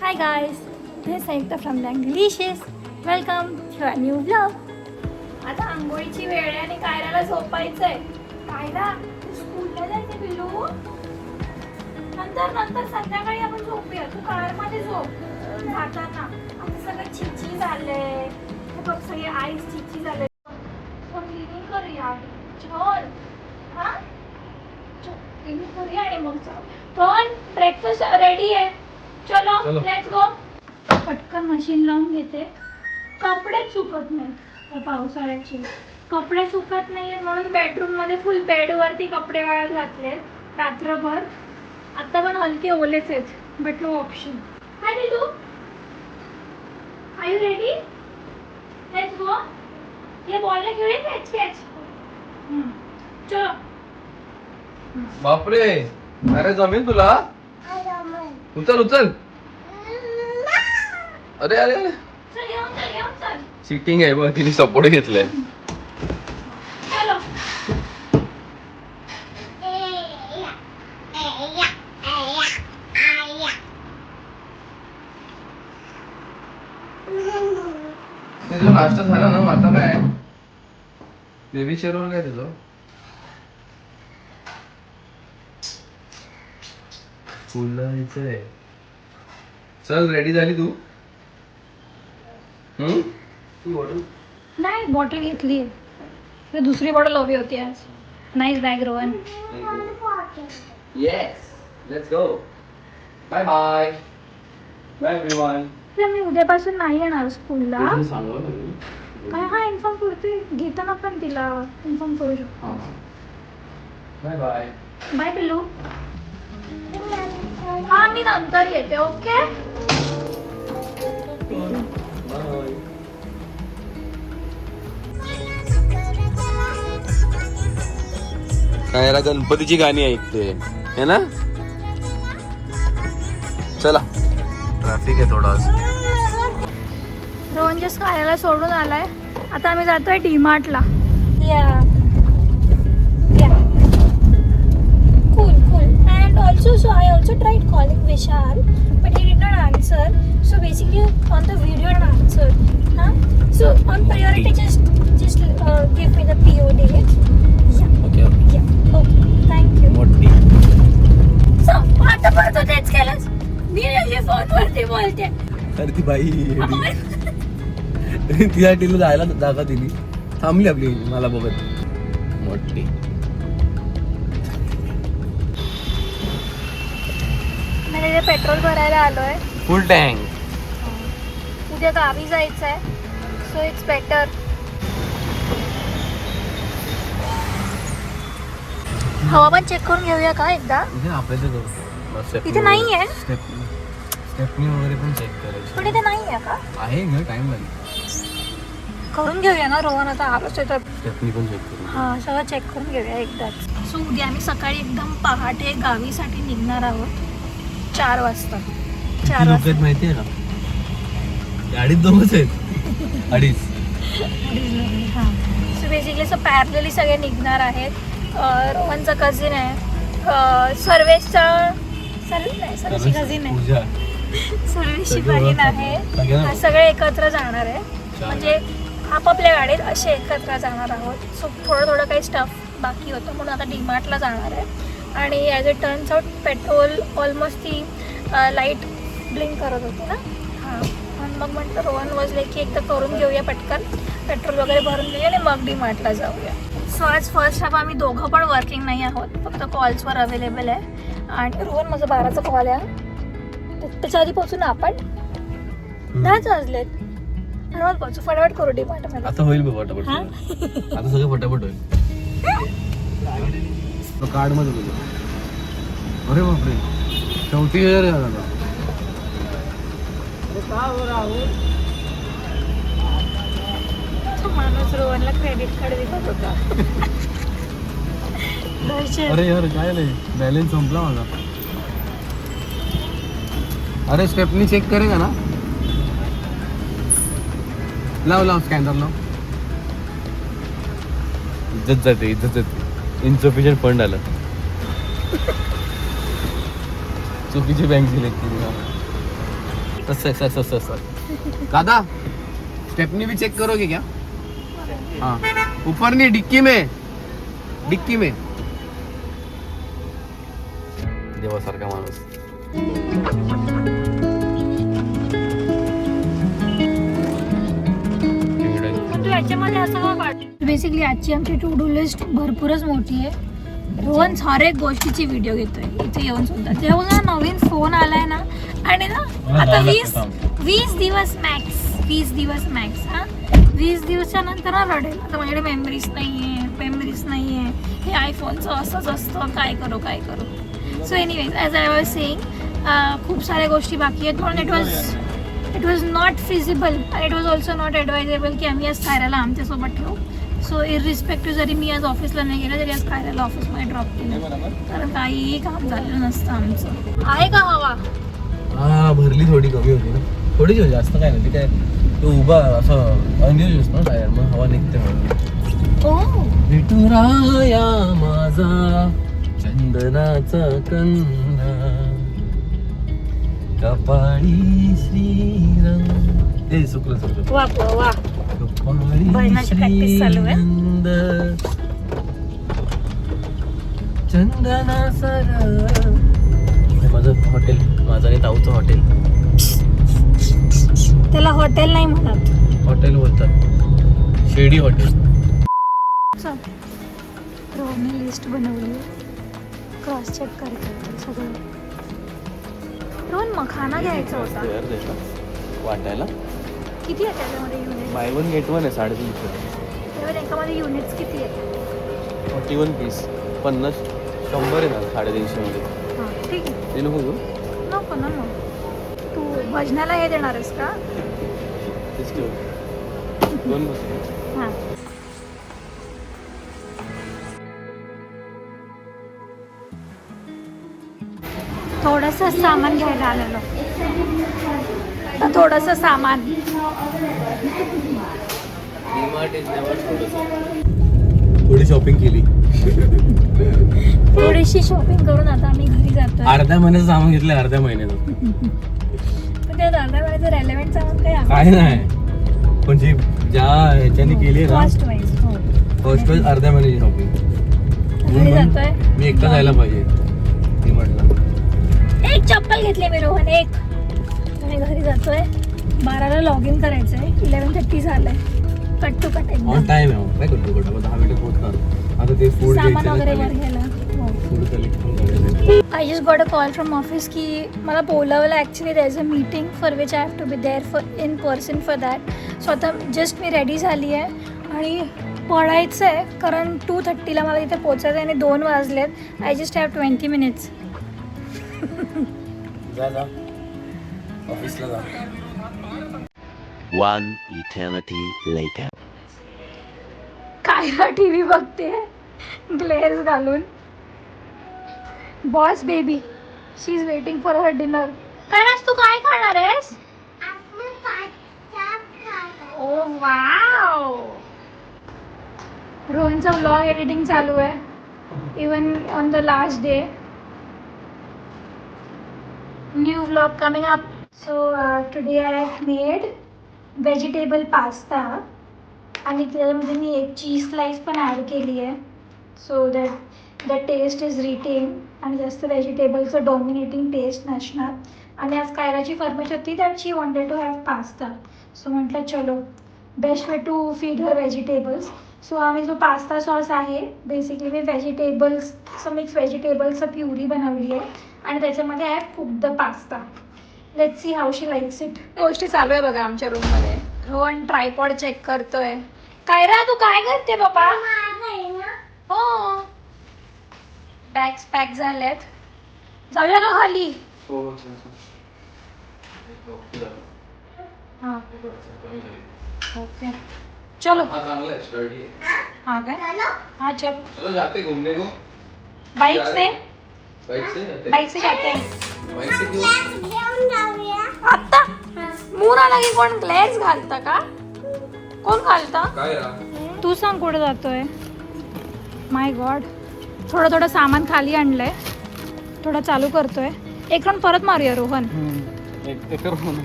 Hi guys, this is Sayukta from Blank Delicious. Welcome to a new vlog. आता आंघोळीची वेळ आहे आणि कायराला झोपायचंय. कायरा स्कूलला जायचं पिल्लू नंतर नंतर संध्याकाळी आपण झोपूया. तू कारमध्ये झोप. जाताना. आता सगळं चिची झालंय. तू बघ सगळे आईस चिची झाले क्लिनिंग करूया. छान हा? क्लिनिंग करूया आणि मग चल पण ब्रेकफास्ट रेडी आहे. चलो. लेट्स गो पटकन मशीन लावून घेते. कपडे सुकत नाही या पावसाळ्याचे. कपडे सुकत नाहीये म्हणून बेडरूममध्ये फुल बेड वरती कपडे वाळत घातले रात्रभर. आता पण हलके ओलेच आहेत. But no option hi दिदू are you ready let's go ये बॉल खेळे कॅच कॅच चलो. बापरे. अरे जमेल तुला? उचल उचल. अरे अरे अरे. सिटिंग आहे बघ तिने सपोर्ट घेतलाय. नाश्ता झाला ना मग आता काय? बेबी शेअरवर काय तुझं स्कूलला जायचंय चल रेडी झाली तू? हम्म ती बॉटल नाही बॉटल घेतली. आहे दुसरी बॉटल हवी होती आज. Nice bag Rohan. Yes let's go bye bye bye मी उद्यापासून नाही येणार स्कूलला काय हा इन्फॉर्म करते. घेताना पण तिला इन्फॉर्म करू शकतो. बाय बाय बाय पिल्लू. हा मी नंतर येते ओके याला गणपतीची गाणी ऐकते. है ना? चला. ट्रॅफिक आहे थोडा. रोहन जस्ट खायला सोडून आलाय. आता आम्ही जातोय डीमार्टला या cool. And also so i also tried calling vishal but he did not answer so basically on the video and answer huh? so on priority just just uh, give me the po date yeah okay yeah okay thank you मोठी so आता परत तेच केलंस मी त्याच्या फोनवरती बोलते अरे ती बाई तिला तिला जायला जागा दिली थांबली आपली मला बघत मोठी पेट्रोल भरायला आलोय. फुल टँक उद्या गावी जायचं आहे सो इट्स बेटर हवामान चेक करून घेऊया का एकदा? इथे आपल्या नाही आहे स्टेपनी वगैरे पण चेक करायची. पण इथे नाही आहे का? आहे ग टाइम लागेल करून घेऊया ना रोहन आता आलोच तर स्टेपनी पण चेक करू. हा सगळं चेक करून घेऊया एकदाच. सो उद्या आम्ही सकाळी एकदम पहाटे गावीसाठी निघणार आहोत. चार वाजता. चार लोक वाजता. माहितीये का अडीच दोघच आहेत. अडीच. हां. सो बेसिकली असं पॅरलली सगळे निघणार आहेत. रोहनचा कझिन आहे. अं, सर्वेशचा सर्वेश नाही सर्वेशची कझिन आहे पूजा. सर्वेशची सगळे बहीण. आहे. सगळ्यांना हा, सगळे एकत्र जाणार आहे. म्हणजे आपापल्या गाडीत असे एकत्र जाणार आहोत. सो थोडं थोडं काही स्टफ बाकी होतं म्हणून आता डीमार्टला जाणार आहे. आणि as a turns out petrol almost ती लाइट ब्लिंक करत होती ना? हां. म्हणून मग म्हटलं रोहन वजले की एकदा करून घेऊया पटकन. पेट्रोल वगैरे भरून घेऊया आणि मग डीमार्टला जाऊया. सो आज फर्स्ट हाफ आम्ही दोघं पण वर्किंग नाही आहोत. फक्त कॉल्सवर अवेलेबल आहे. आणि रोहन माझा बाराचा कॉल आहे हा. त्याच्या आधी पोहोचू ना आपण दहाच वाजलेत. हळूहळू पोहोचू फटाफट करू डिमार्टमध्ये. आता होईल बघ फटाफट हा? आता सगळं फटाफट होईल. कार्डमध्ये बोलू अरे बापरे. चौथी हजार तो माणूस रोहनला क्रेडिट कार्ड विकत होता. दर्शन. अरे यार काय नाही बॅलन्स संपला माझा. अरे स्टेपनी चेक करेगा ना? लाव लाव स्कॅनर लाव. इज्जत जाते इज्जत जाते. इन्सफिशियंट फंड आलं. चुकीची बँक सिलेक्ट केली सर सर सर सर दादा स्टेपनी भी चेक करोगे क्या? हाँ. ऊपर नहीं डिक्की में. डिक्की में. देवासारखा माणूस. तू याच्यामध्ये असं का बेसिकली आजची आमची टू डू लिस्ट भरपूरच मोठी आहे. रोहन हर एक गोष्टीची व्हिडिओ घेतोय. इथे येऊन सुद्धा. जेव्हा नवीन फोन आलाय ना आणि ना आता वीस वीस दिवस मॅक्स वीस दिवस मॅक्स हा. वीस दिवसाच्या नंतर ना रडेल. आता माझ्याकडे मेमरीज नाही आहे मेमरीज नाही आहे हे आयफोनचं असंच असतं. काय करू काय करू? So anyways as I was saying खूप साऱ्या गोष्टी बाकी आहेत. म्हणून it was it was not feasible it was also not advisable की आम्ही आज कायराला आमच्यासोबत ठेवू. सो इरिस्पेक्टिव्ह जरी मी आज ऑफिसला नाही गेलं तरी आज कायराला ऑफिसमध्ये ड्रॉप केलं. कारण काहीही काम झालेलं नसतं आमचं. आहे का हवा? हा भरली थोडी कमी होती ना. थोडीच होती जास्त काय नाही. ती काय तो उभा असं अनयूज असतो ना टायर मग हवा निघते म्हणून. हो विठुराया माझा चंदनाचा कंदा कपाळी श्रीरंग. ए चुकलं चुकलं वा वा. Practice चालू आहे. माझं हॉटेल माझं आणि ताऊचं हॉटेल त्याला हॉटेल नाही म्हणत. हॉटेल बोलतात. शेडी हॉटेल रोहनने लिस्ट बनवली. क्रॉस चेक करतो सगळं. रोहन मखाना घ्यायचा होता. वाटायला? किती आहे त्याच्यामध्ये unit buy one get one आहे साडेतीनशे त्यामध्ये एकामध्ये युनिट्स किती आहेत? फोर्टी वन पीस पन्नास शंभर आहे ना साडेतीनशे मध्ये. हां ठीक आहे. ते नको घेऊ नको ना मग. तू भजनाला हे देणार आहेस का? तेच घेऊ दोन बस. हां. थोडंसं सामान घ्यायला आलेलो. तर थोडंसं सामान. थोडी शॉपिंग केली. थोडीशी शॉपिंग करून आता आम्ही घरी जातोय. अर्ध्या महिन्याचं सामान घेतलं अर्ध्या महिन्याचं. पण त्यात अर्ध्या वेळेचं रेलेव्हंट सामान काही आहे काय नाही. पण जी ज्या ह्याच्याने केली ना कॉस्ट वाईज हो. फर्स्ट वेळेस अर्ध्या महिन्याची शॉपिंग घरी जातोय. मी एकटा जायला पाहिजे. मी म्हटलं एक चप्पल घेतली मी रोहन एक. आणि घरी जातोय. बाराला लॉग इन करायचंय. इलेवन थर्टी झालंय. Cut to cut on time आहे काय करतो कुठं दहा मिनिटं आता ते फूड सामान वगैरे वर घ्यायला. हो. फूड कलेक्ट पण करायचं I just got a call from office की मला बोलावलं. Actually there is a meeting for which I have to be there for in person for that so आता जस्ट मी रेडी झाली आहे. आणि पळायचं आहे कारण टू थर्टीला मला तिथे पोचायचं आहे आणि दोन वाजलेत. I just have twenty minutes ऑफिसला जा. One eternity later. कायला टी व्ही बघते? ग्लेअर्स घालून. Boss baby she is waiting for her dinner काय तू काय खाणार आहेस? ओ वाव रोहनचं व्लॉग एडिटिंग चालू आहे. Even on the last day new vlog coming up so today I have made vegetable pasta आणि त्याच्यामध्ये मी एक चीज स्लाईस पण ॲड केली आहे. So that the taste is retain आणि जास्त व्हेजिटेबलचं डॉमिनेटिंग टेस्ट नसणार आणि आज कायराची फर्मेश होती that she wanted to have pasta so म्हटलं चलो best way to feed her vegetables so आम्ही जो पास्ता सॉस आहे बेसिकली मी व्हेजिटेबल्स मिक्स व्हेजिटेबल्सचं प्युरी बनवली आहे. आणि त्याच्यामध्ये आहे cook the pasta let see how she likes it गोष्टी चालू आहे बघा आमच्या रूममध्ये रोहन ट्रायपॉड चेक करतोय. कायरा तू काय करते बाबा हो. बॅग्स पॅक झाल्यात जाऊया का खाली. हां ओके चलो. हा हाँ काय हाँ चलो. जाते घूमने को बाइक से बाइक से जाते. बाइक से जाते. हैं बाइक से क्यों मूर आला की कोण घालतं का? कोण घालतं? काय रा? तू सांग कुठे जातोय? माय गॉड थोडं थोडं सामान खाली आणलंय. थोडं चालू करतोय. एक राऊंड परत मारूया रोहन. एक एकर म्हणून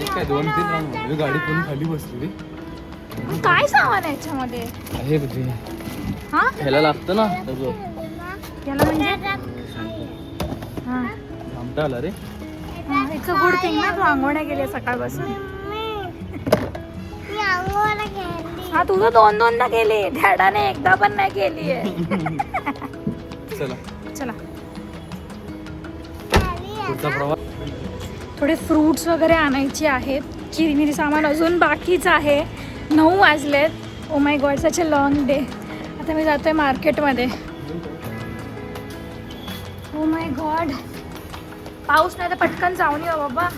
एक काय दोन तीन राऊंड गाडी पण खाली बसली काय सामान आहे याच्यामध्ये? आहे हा? ह्याला लागतं ना तसं याला म्हणजे? हा. आमटा आला रे. इट्स अ गुड थिंग ना तू आंघोळ्या गेली सकाळपासून. हा तुझं दोन दोनदा केली डॅडाने एकदा पण नाही केली आहे. चला. थोडे फ्रूट्स वगैरे आणायचे आहेत. किरमिरी सामान अजून बाकीच आहे. नऊ वाजलेत. ओ my god such a long day आता मी जातोय मार्केटमध्ये ओ माय गॉड पाऊस नाही तर पटकन जाऊन येऊ बाबा.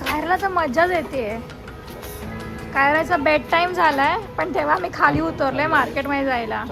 कायरला तर मजाच येते. कायराचा बेड टाईम झालाय पण तेव्हा मी खाली उतरले मार्केटमध्ये जायला.